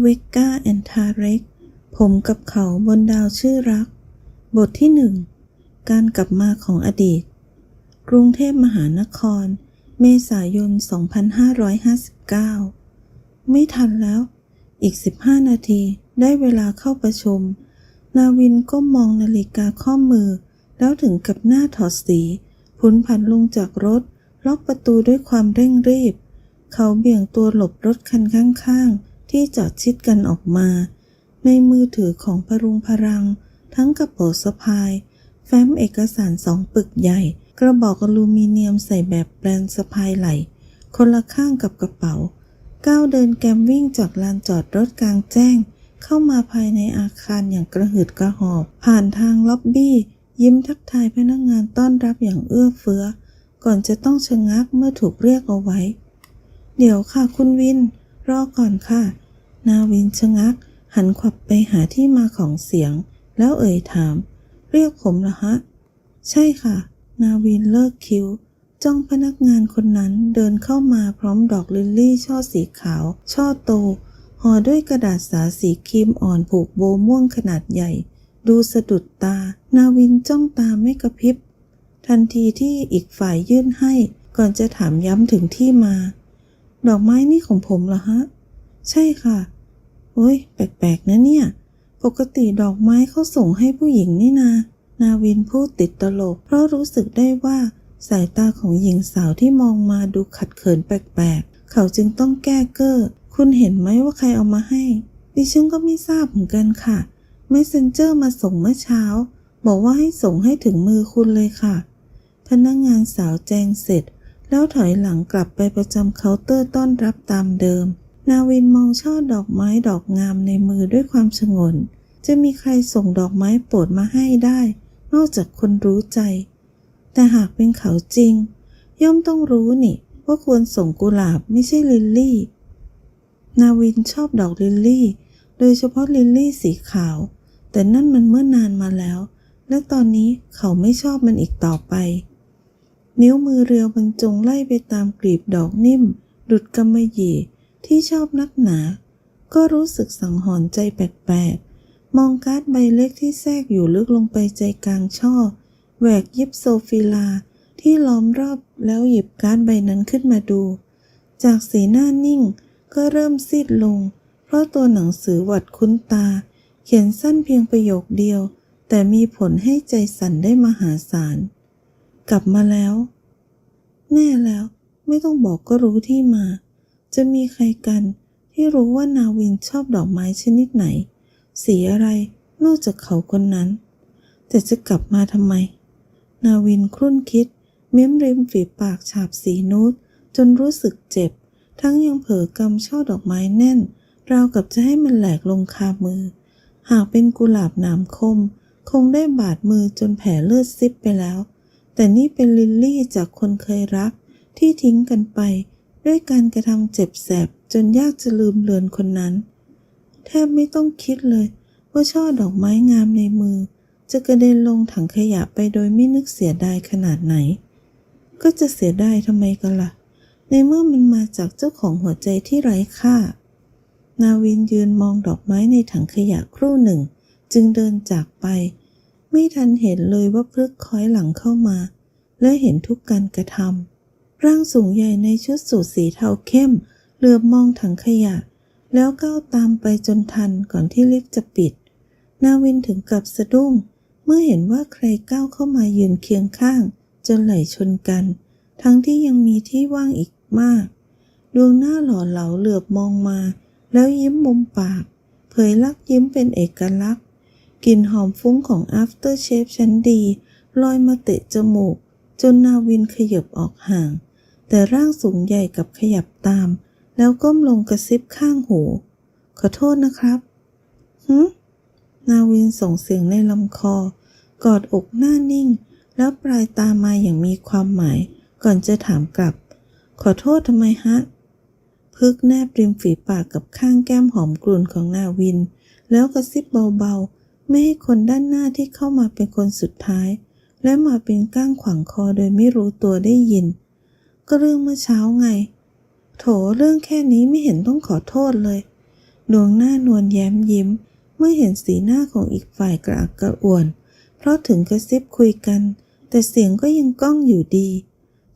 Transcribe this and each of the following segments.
เวกกาแอนทาเร็ก ผมกับเขาบนดาวชื่อรัก บทที่หนึ่ง การกลับมาของอดีต กรุงเทพมหานคร เมษายน 2559 ไม่ทันแล้ว อีก 15 นาทีได้เวลาเข้าประชุม นาวินก็มองนาฬิกาข้อมือ แล้วถึงกับหน้าถอดสีผุนผันลงจากรถ ล็อกประตูด้วยความเร่งรีบ เขาเบี่ยงตัวหลบรถคันข้างๆ ที่จอดชิดกันออกมา ในมือถือของพรุงพรัง ทั้งกระเป๋าสะพาย แฟ้มเอกสารสองปึกใหญ่ กระบอกอลูมิเนียมใส่แบบแบรนด์สะพายไหล คนละข้างกับกระเป๋า ก้าวเดินแกมวิ่งจากลานจอดรถกลางแจ้ง เข้ามาภายในอาคารอย่างกระหืดกระหอบ ผ่านทางล็อบบี้ ยิ้มทักทายพนักงานต้อนรับอย่างเอื้อเฟื้อ ก่อนจะต้องชะงักเมื่อถูกเรียกเอาไว้ เดี๋ยวค่ะคุณวินรอก่อนค่ะ นาวินชะงัก หันขวับไปหาที่มาของเสียง แล้วเอ่ยถาม เรียกผมเหรอฮะ ใช่ค่ะ นาวินเลิกคิ้ว จ้องพนักงานคนนั้นเดินเข้ามาพร้อมดอกลิลลี่ช่อสีขาว ช่อโตห่อด้วยกระดาษสาสีครีมอ่อนผูกโบม่วงขนาดใหญ่ ดูสะดุดตา นาวินจ้องตาไม่กระพริบ ทันทีที่อีกฝ่ายยื่นให้ ก่อนจะถามย้ำถึงที่มา ดอกไม้นี่ของผมเหรอฮะ ใช่ค่ะ โอ้ยแปลกๆนะเนี่ย ปกติดอกไม้เขาส่งให้ผู้หญิงนี่นา นาวินพูดติดตลก เพราะรู้สึกได้ว่า สายตาของหญิงสาวที่มองมาดูขัดเขินแปลกๆ เขาจึงต้องแก้เก้อ คุณเห็นไหมว่าใครเอามาให้ ดิฉันก็ไม่ทราบเหมือนกันค่ะ Messenger มาส่งเมื่อเช้า บอกว่าให้ส่งให้ถึงมือคุณเลยค่ะ พนักงานสาวแจงเสร็จ แล้วถอยหลังกลับไปประจำเคาน์เตอร์ต้อนรับตามเดิม นาวินมองช่อดอกไม้ดอกงามในมือด้วยความชงน จะมีใครส่งดอกไม้โปรดมาให้ได้ นอกจากคนรู้ใจ แต่หากเป็นเขาจริง ย่อมต้องรู้นี่ว่าควรส่งกุหลาบไม่ใช่ลิลลี่ นาวินชอบดอกลิลลี่ โดยเฉพาะลิลลี่สีขาว แต่นั่นมันเมื่อนานมาแล้ว และตอนนี้เขาไม่ชอบมันอีกต่อไป นิ้วมือเรียวบรรจงไล่ไปตามกลีบดอกนิ่ม ดุดกำมะหยี่ ที่ชอบนักหนา ก็รู้สึกสังหรณ์ใจแปลกๆ มองการ์ดใบเล็กที่แทรกอยู่ลึกลงไปใจกลางช่อ แหวกยิบโซฟิลาที่ล้อมรอบแล้วหยิบการ์ดใบนั้นขึ้นมาดู จากสีหน้านิ่งก็เริ่มซีดลง เพราะตัวหนังสือหวัดคุ้นตา เขียนสั้นเพียงประโยคเดียว แต่มีผลให้ใจสั่นได้มหาศาล กลับมาแล้ว แน่แล้ว ไม่ต้องบอกก็รู้ที่มา จะมีใครกันที่รู้ว่านาวินชอบดอกไม้ชนิดไหน สีอะไรนอกจากเขาคนนั้น แต่จะกลับมาทำไม นาวินครุ่นคิด เม้มริมฝีปากฉาบสีนูดจนรู้สึกเจ็บ ทั้งยังเผลอกำช่อดอกไม้แน่น ราวกับจะให้มันแหลกลงคามือ หากเป็นกุหลาบหนามคม คงได้บาดมือจนแผลเลือดซิบไปแล้ว แต่นี่เป็นลิลลี่จากคนเคยรักที่ทิ้งกันไป ด้วยการกระทำเจ็บแสบจนยากจะลืมเลือนคนนั้น แทบไม่ต้องคิดเลยว่าช่อดอกไม้งามในมือ จะกระเด็นลงถังขยะไปโดยไม่นึกเสียดายขนาดไหน ก็จะเสียดายทำไมกันละ่ะ ในเมื่อมันมาจากเจ้าของหัวใจที่ไร้ค่า นาวินยืนมองดอกไม้ในถังขยะครู่หนึ่ง จึงเดินจากไป ไม่ทันเห็นเลยว่าพลึกคล้อยหลังเข้ามา และเห็นทุกการกระทำ ร่างสูงใหญ่ในชุดสูทสีเทาเข้มเหลือบมองถังขยะ แล้วก้าวตามไปจนทันก่อนที่ลิฟต์จะปิด นาวินถึงกับสะดุ้ง เมื่อเห็นว่าใครก้าวเข้ามายืนเคียงข้าง จนไหลชนกัน ทั้งที่ยังมีที่ว่างอีกมาก ดวงหน้าหล่อเหลาเหลือบมองมา แล้วยิ้มมุมปาก เผยลักยิ้มเป็นเอกลักษณ์กลิ่นหอมฟุ้งของ after shave ชั้นดีลอยมาเตะจมูก จนนาวินขยับออกห่าง แต่ร่างสูงใหญ่กับขยับตาม แล้วก้มลงกระซิบข้างหู ขอโทษนะครับหืนาวินส่งเสียงในลำคอ กอดอกหน้านิ่ง แล้วปลายตามาอย่างมีความหมาย ก่อนจะถามกลับ ขอโทษทำไมฮะ พึกแนบริมฝีปากกับข้างแก้มหอมกลุ่นของนาวิน แล้วกระซิบเบาๆ ไม่ให้คนด้านหน้าที่เข้ามาเป็นคนสุดท้าย และมาเป็นก้างขวางคอโดยไม่รู้ตัวได้ยิน ก็เรื่องเมื่อเช้าไง โถเรื่องแค่นี้ไม่เห็นต้องขอโทษเลย ดวงหน้านวลแย้มยิ้ม เมื่อเห็นสีหน้าของอีกฝ่ายกระอักกระอ่วน เพราะถึงกระซิบคุยกัน แต่เสียงก็ยังก้องอยู่ดี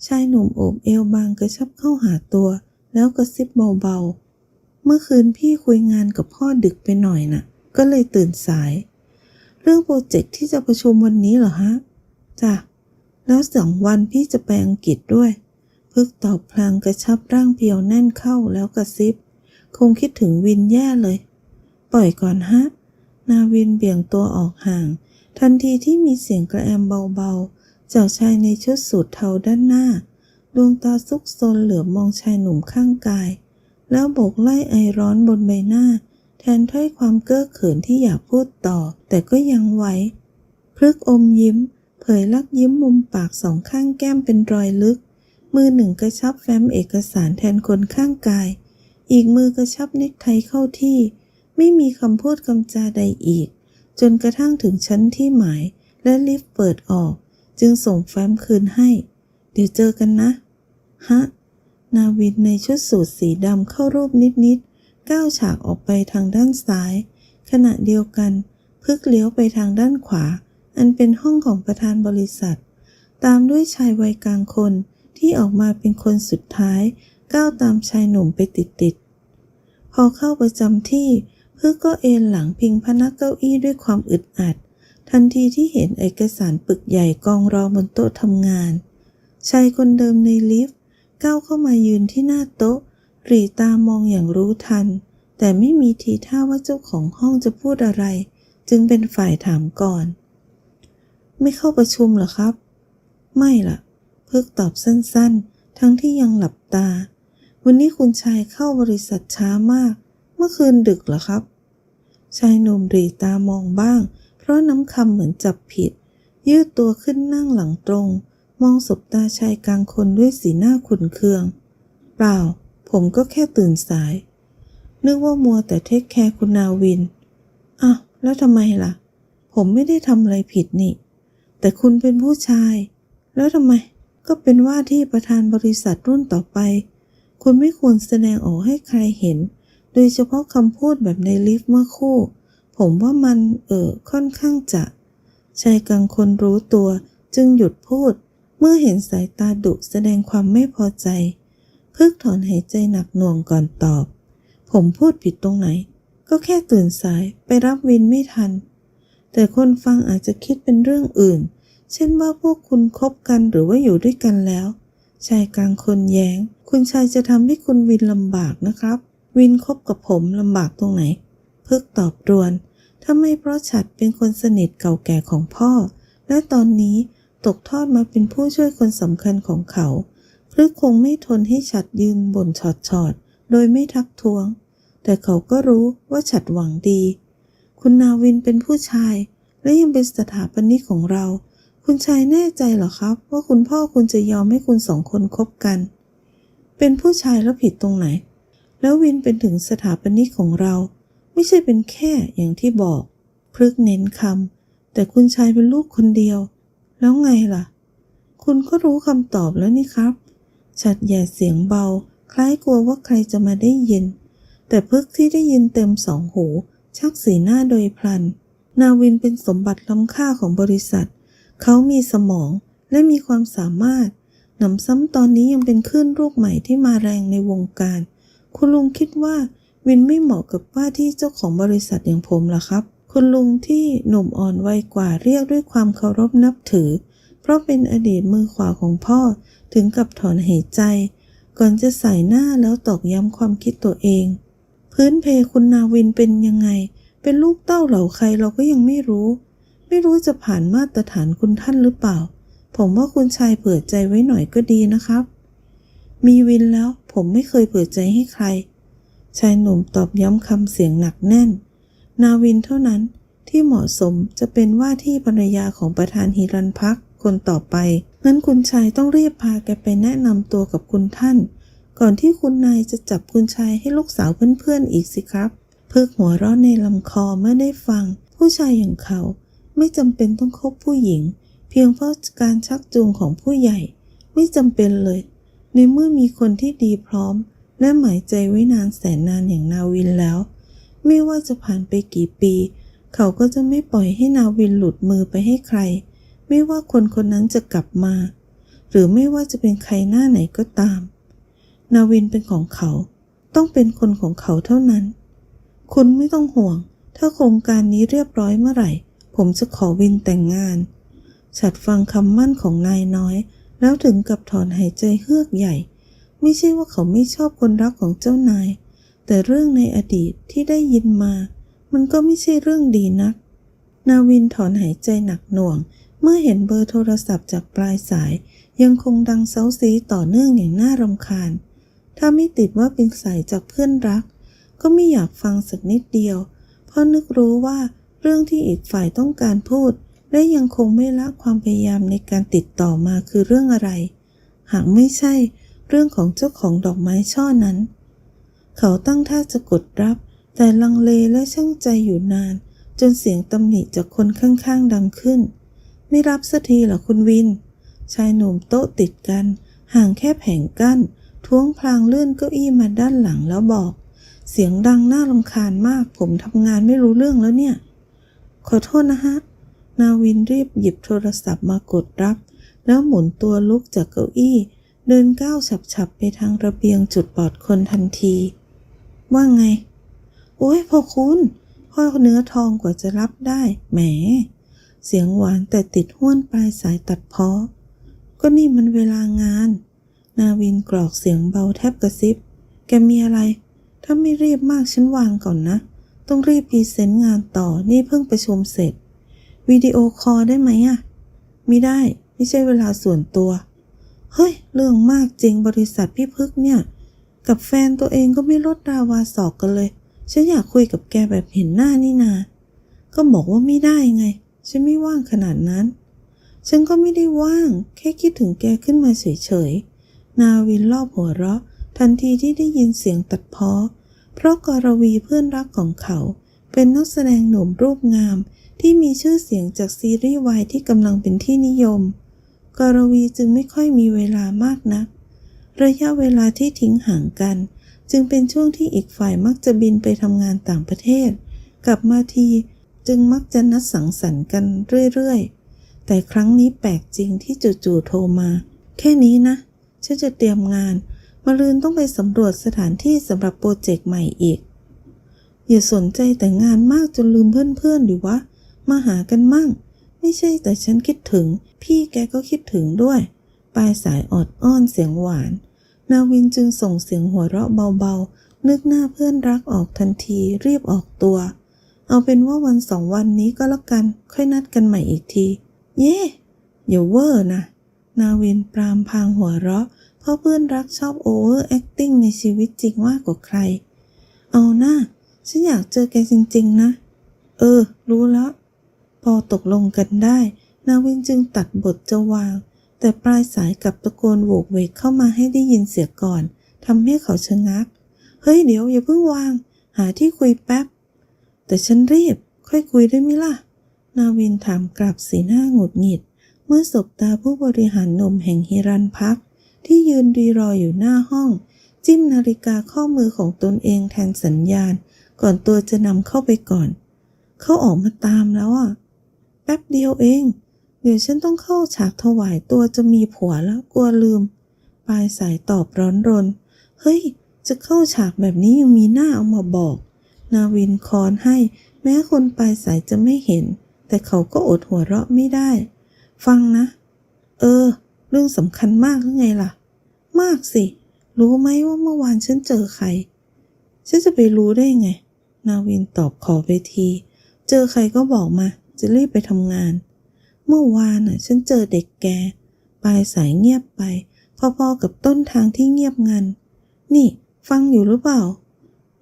ชายหนุ่มโอบเอวบางกระชับเข้าหาตัว แล้วกระซิบเบาๆ เมื่อคืนพี่คุยงานกับพ่อดึกไปหน่อยน่ะ ก็เลยตื่นสาย เรื่องโปรเจกต์ที่จะประชุมวันนี้เหรอฮะจ้ะแล้วสองวันพี่จะไปอังกฤษด้วย พึกตอบพลางกระชับร่างเพียวแน่นเข้าแล้วกระซิบ คงคิดถึงวินแย่เลย ปล่อยก่อนฮะ นาวินเบี่ยงตัวออกห่าง ทันทีที่มีเสียงกระแอมเบาๆ จากชายในชุดสูทเทาด้านหน้า ดวงตาซุกซนเหลือบมองชายหนุ่มข้างกาย แล้วโบกไล่ไอร้อนบนใบหน้า แทนถ้อยความเก้อเขินที่อยากพูดต่อ แต่ก็ยังไว้พลึกอมยิ้ม เผยลักยิ้มมุมปากสองข้างแก้มเป็นรอยลึก มือหนึ่งกระชับแฟ้มเอกสารแทนคนข้างกาย อีกมือกระชับเน็กไทเข้าที่ ไม่มีคำพูดคำจาใดอีก จนกระทั่งถึงชั้นที่หมายและลิฟต์เปิดออก จึงส่งแฟ้มคืนให้ เดี๋ยวเจอกันนะ ฮะ นาวินในชุดสูทสีดำเข้ารูปนิดๆก้าวฉากออกไปทางด้านซ้าย ขณะเดียวกันพึกเลี้ยวไปทางด้านขวา อันเป็นห้องของประธานบริษัท ตามด้วยชายวัยกลางคน ที่ออกมาเป็นคนสุดท้ายก้าวตามชายหนุ่มไปติดๆ พอเข้าประจำที่พึกก็เอนหลังพิงพนักเก้าอี้ด้วยความอึดอัด ทันทีที่เห็นเอกสารปึกใหญ่กองรอบนโต๊ะทำงาน ชายคนเดิมในลิฟต์ก้าวเข้ามายืนที่หน้าโต๊ะหรีตามองอย่างรู้ทัน แต่ไม่มีทีท่าว่าเจ้าของห้องจะพูดอะไร จึงเป็นฝ่ายถามก่อน ไม่เข้าประชุมหรอครับ ไม่ล่ะ เพึกตอบสั้นๆ ทั้งที่ยังหลับตา วันนี้คุณชายเข้าบริษัทช้ามาก เมื่อคืนดึกเหรอครับ ชายหนุ่มรีตามองบ้าง เพราะน้ำคำเหมือนจับผิด ยืดตัวขึ้นนั่งหลังตรง มองสบตาชายกลางคนด้วยสีหน้าขุนเคือง เปล่า ผมก็แค่ตื่นสาย นึกว่ามัวแต่เทคแคร์คุณนาวินอ้าวแล้วทำไมล่ะ ผมไม่ได้ทำอะไรผิดนี่ แต่คุณเป็นผู้ชาย แล้วทำไม ก็เป็นว่าที่ประธานบริษัทรุ่นต่อไป คุณไม่ควรแสดงออกให้ใครเห็น โดยเฉพาะคำพูดแบบในลิฟต์เมื่อคู่ ผมว่ามันเออค่อนข้างจะชายกลางคนรู้ตัวจึงหยุดพูด เมื่อเห็นสายตาดุแสดงความไม่พอใจ พึกถอนหายใจหนักหน่วงก่อนตอบ ผมพูดผิดตรงไหน ก็แค่ตื่นสายไปรับวินไม่ทัน แต่คนฟังอาจจะคิดเป็นเรื่องอื่น เช่นว่าพวกคุณคบกันหรือว่าอยู่ด้วยกันแล้ว ชายกลางคนแย้ง คุณชายจะทำให้คุณวินลำบากนะครับ วินคบกับผมลำบากตรงไหน พึกตอบรวนถ้าไม่เพราะฉัดเป็นคนสนิทเก่าแก่ของพ่อ และตอนนี้ตกทอดมาเป็นผู้ช่วยคนสำคัญของเขาพฤกคงไม่ทนให้ฉัดยืนบ่นชอดชอดโดยไม่ทักท้วง แต่เขาก็รู้ว่าฉัดหวังดี คุณนาวินเป็นผู้ชาย และยังเป็นสถาปนิกของเรา คุณชายแน่ใจเหรอครับ ว่าคุณพ่อคุณจะยอมให้คุณสองคนคบกัน เป็นผู้ชายแล้วผิดตรงไหน แล้ววินเป็นถึงสถาปนิกของเรา ไม่ใช่เป็นแค่อย่างที่บอกพฤกเน้นคำแต่คุณชายเป็นลูกคนเดียว แล้วไงล่ะ คุณก็รู้คำตอบแล้วนี่ครับ ฉัดแย่เสียงเบา คล้ายกลัวว่าใครจะมาได้ยิน แต่พึกที่ได้ยินเต็มสองหู ชักสีหน้าโดยพลัน นาวินเป็นสมบัติล้ำค่าของบริษัท เขามีสมองและมีความสามารถ หนำซ้ำตอนนี้ยังเป็นคลื่นลูกใหม่ที่มาแรงในวงการ คุณลุงคิดว่าวินไม่เหมาะกับว่าที่เจ้าของบริษัทอย่างผมล่ะครับ คุณลุงที่หนุ่มอ่อนวัยกว่าเรียกด้วยความเคารพนับถือ เพราะเป็นอดีตมือขวาของพ่อถึงกับถอนหายใจ ก่อนจะใส่หน้าแล้วตอกย้ำความคิดตัวเอง พื้นเพคุณนาวินเป็นยังไง เป็นลูกเต้าเหล่าใครเราก็ยังไม่รู้ ไม่รู้จะผ่านมาตรฐานคุณท่านหรือเปล่า ผมว่าคุณชายเปิดใจไว้หน่อยก็ดีนะครับ มีวินแล้วผมไม่เคยเปิดใจให้ใคร ชายหนุ่มตอบย้ำคำเสียงหนักแน่น นาวินเท่านั้นที่เหมาะสมจะเป็นว่าที่ภรรยาของประธานฮิรันพักคนต่อไปงั้นคุณชายต้องรีบพาแกไปแนะนำตัวกับคุณท่าน ก่อนที่คุณนายจะจับคุณชายให้ลูกสาวเพื่อนๆอีกสิครับ เพิกหัวเราะในลำคอเมื่อได้ฟัง ผู้ชายอย่างเขา ไม่จำเป็นต้องคบผู้หญิง เพียงเพราะการชักจูงของผู้ใหญ่ ไม่จำเป็นเลย ในเมื่อมีคนที่ดีพร้อม และหมายใจไว้นานแสนนานอย่างนาวินแล้ว ไม่ว่าจะผ่านไปกี่ปี เขาก็จะไม่ปล่อยให้นาวินหลุดมือไปให้ใคร ไม่ว่าคนคนนั้นจะกลับมา หรือไม่ว่าจะเป็นใครหน้าไหนก็ตาม นาวินเป็นของเขา ต้องเป็นคนของเขาเท่านั้น คุณไม่ต้องห่วง ถ้าโครงการนี้เรียบร้อยเมื่อไหร่ ผมจะขอวินแต่งงาน ฉัดฟังคำมั่นของนายน้อย แล้วถึงกับถอนหายใจเฮือกใหญ่ ไม่ใช่ว่าเขาไม่ชอบคนรักของเจ้านาย แต่เรื่องในอดีตที่ได้ยินมา มันก็ไม่ใช่เรื่องดีนัก นาวินถอนหายใจหนักหน่วง เมื่อเห็นเบอร์โทรศัพท์จากปลายสาย ยังคงดังเซาซีต่อเนื่องอย่างน่ารำคาญ ถ้าไม่ติดว่าเป็นสายจากเพื่อนรัก ก็ไม่อยากฟังสักนิดเดียว เพราะนึกรู้ว่า เรื่องที่อีกฝ่ายต้องการพูด และยังคงไม่ละความพยายามในการติดต่อมาคือเรื่องอะไร หากไม่ใช่เรื่องของเจ้าของดอกไม้ช่อนั้น เขาตั้งท่าจะกดรับ แต่ลังเลและช่างใจอยู่นาน จนเสียงตำหนิจากคนข้างๆดังขึ้น ไม่รับสักทีหรอคุณวิน ชายหนุ่มโต๊ะติดกัน ห่างแค่แผงกั้น ท้วงพลางเลื่อนเก้าอี้มาด้านหลังแล้วบอก เสียงดังน่ารำคาญมากผมทำงานไม่รู้เรื่องแล้วเนี่ย ขอโทษนะฮะ นาวินรีบหยิบโทรศัพท์มากดรับ แล้วหมุนตัวลุกจากเก้าอี้ เดินก้าวฉับๆไปทางระเบียงจุดปลอดคนทันที ว่าไง โอ้ยพอคุณพ่อเนื้อทองกว่าจะรับได้ แหม เสียงหวานแต่ติดห้วนปลายสายตัดเพาะ ก็นี่มันเวลางาน นาวินกรอกเสียงเบาแทบกระซิบ แกมีอะไร ถ้าไม่รีบมากฉันวางก่อนนะ ต้องรีบพรีเซนต์งานต่อนี่เพิ่งประชุมเสร็จวิดีโอคอลได้ไหมอะไม่ได้ ไม่ใช่เวลาส่วนตัว เฮ้ย เรื่องมากจริงบริษัทพี่พึกเนี่ย กับแฟนตัวเองก็ไม่ลดราวาศอกกันเลย ฉันอยากคุยกับแกแบบเห็นหน้านี่นา ก็บอกว่าไม่ได้ไง ฉันไม่ว่างขนาดนั้น ฉันก็ไม่ได้ว่าง แค่คิดถึงแกขึ้นมาเฉยๆ นาวินรอบหัวเราะ ทันทีที่ได้ยินเสียงตัดพ้อ เพราะกรวีเพื่อนรักของเขา เป็นนักแสดงหนุ่มรูปงาม ที่มีชื่อเสียงจากซีรีส์วายที่กำลังเป็นที่นิยม กรวีจึงไม่ค่อยมีเวลามากนัก ระยะเวลาที่ทิ้งห่างกัน จึงเป็นช่วงที่อีกฝ่ายมักจะบินไปทำงานต่างประเทศ กลับมาทีจึงมักจะนัดสังสรรค์กันเรื่อยๆ แต่ครั้งนี้แปลกจริงที่จู่ๆโทรมา แค่นี้นะ ฉันจะเตรียมงาน มาลืนต้องไปสำรวจสถานที่สำหรับโปรเจกต์ใหม่อีก อย่าสนใจแต่งานมากจนลืมเพื่อนๆดิวะ มาหากันมั่ง ไม่ใช่แต่ฉันคิดถึง พี่แกก็คิดถึงด้วย ปลายสายออดอ้อนเสียงหวาน นาวินจึงส่งเสียงหัวเราะเบาๆ นึกหน้าเพื่อนรักออกทันทีรีบออกตัว เอาเป็นว่าวันสองวันนี้ก็แล้วกัน ค่อยนัดกันใหม่อีกที เย่อย่าเวอร์นะ นาวินปรามพางหัวเราะ ราะเพื่อนรักชอบโอเวอร์แอคติ้งในชีวิตจริงมากกว่าใคร เอาหน้า ฉันอยากเจอแกจริง ๆ นะ เออ รู้แล้ว พอตกลงกันได้ นาวินจึงตัดบทจะวาง แต่ปลายสายกลับตะโกนโวกเวกเข้ามาให้ได้ยินเสียก่อนทำให้เขาชะงัก เฮ้ยเดี๋ยวอย่าเพิ่งวาง หาที่คุยแป๊บ แต่ฉันรีบ ค่อยคุยได้ไหมล่ะ นาวินถามกลับสีหน้าหงุดหงิด เมื่อสบตาผู้บริหารหนมแห่งฮิรันพัก ที่ยืนรีรออยู่หน้าห้อง จิ้มนาฬิกาข้อมือของตนเองแทนสัญญาณ ก่อนตัวจะนำเข้าไปก่อน เขาออกมาตามแล้วอะ แป๊บเดียวเอง เดี๋ยวฉันต้องเข้าฉากถวายตัวจะมีผัวแล้วกลัวลืม ปลายสายตอบร้อนรน เฮ้ย จะเข้าฉากแบบนี้ยังมีหน้าเอามาบอก นาวินคอนให้ แม้คนปลายสายจะไม่เห็น แต่เขาก็อดหัวเราะไม่ได้ ฟังนะ เออเรื่องสำคัญมากหรือไงล่ะ มากสิ รู้ไหมว่าเมื่อวานฉันเจอใคร ฉันจะไปรู้ได้ไง นาวินตอบขอไปที เจอใครก็บอกมา จะรีบไปทำงาน เมื่อวานน่ะ ฉันเจอเด็กแก ปลายสายเงียบไป พอๆกับต้นทางที่เงียบงัน นี่ฟังอยู่หรือเปล่า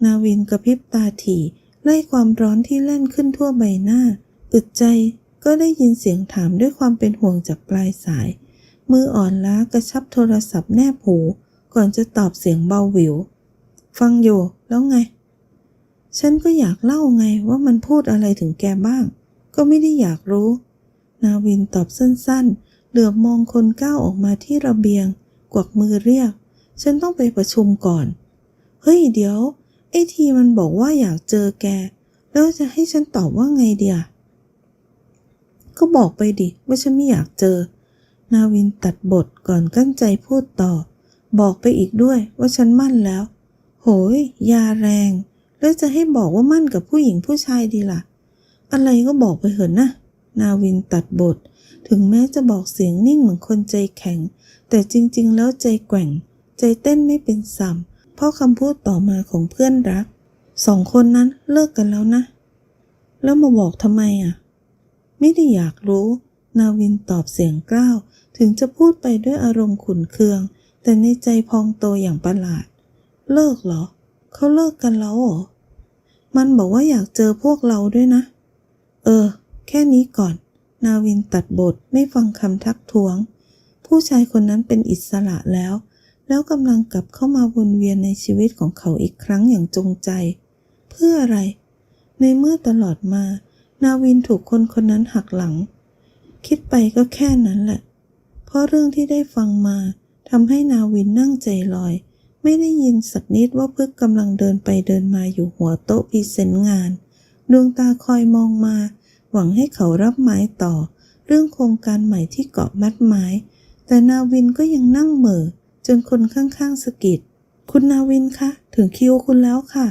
นาวินกระพริบตาถี่ ไล่ความร้อนที่เล่นขึ้นทั่วใบหน้าอึดใจก็ได้ยินเสียงถามด้วยความเป็นห่วงจากปลายสาย มืออ่อนล้ากระชับโทรศัพท์แนบหู ก่อนจะตอบเสียงเบาหวิว ฟังอยู่แล้วไง ฉันก็อยากเล่าไงว่ามันพูดอะไรถึงแกบ้าง ก็ไม่ได้อยากรู้ นาวินตอบสั้นๆ เหลือบมองคนก้าวออกมาที่ระเบียง กวักมือเรียก ฉันต้องไปประชุมก่อน เฮ้ยเดี๋ยว ไอ้ทีมันบอกว่าอยากเจอแก แล้วจะให้ฉันตอบว่าไงเดียก็บอกไปดิว่าฉันไม่อยากเจอ นาวินตัดบทก่อนกั้นใจพูดต่อ บอกไปอีกด้วยว่าฉันมั่นแล้ว โหย ยาแรง แล้วจะให้บอกว่ามั่นกับผู้หญิงผู้ชายดีล่ะ อะไรก็บอกไปเถอะนะ นาวินตัดบท ถึงแม้จะบอกเสียงนิ่งเหมือนคนใจแข็ง แต่จริง ๆ แล้วใจแกว่ง ใจเต้นไม่เป็นสัมเพราะคำพูดต่อมาของเพื่อนรัก สองคนนั้นเลิกกันแล้วนะ แล้วมาบอกทำไมอะ ไม่ได้อยากรู้ นาวินตอบเสียงกล้าว ถึงจะพูดไปด้วยอารมณ์ขุนเคือง แต่ในใจพองโตอย่างประหลาด เลิกเหรอ เขาเลิกกันแล้วเหรอ มันบอกว่าอยากเจอพวกเราด้วยนะ เออ แค่นี้ก่อน นาวินตัดบทไม่ฟังคำทักท้วง ผู้ชายคนนั้นเป็นอิสระแล้ว แล้วกำลังกลับเข้ามาวนเวียนในชีวิตของเขาอีกครั้งอย่างจงใจ เพื่ออะไร ในเมื่อตลอดมา นาวินถูกคนคนนั้นหักหลัง คิดไปก็แค่นั้นแหละ ราะเรื่องที่ได้ฟังมาทำให้นาวินนั่งใจลอย ไม่ได้ยินสักนิดว่าพึกกำลังเดินไปเดินมาอยู่หัวโต๊ะพรีเซนงาน ดวงตาคอยมองมา หวังให้เขารับไม้ต่อ เรื่องโครงการใหม่ที่เกาะมัดไม้ แต่นาวินก็ยังนั่งเหม่อจนคนข้างๆสะกิดคุณนาวินคะ ถึงคิวคุณแล้วค่ะ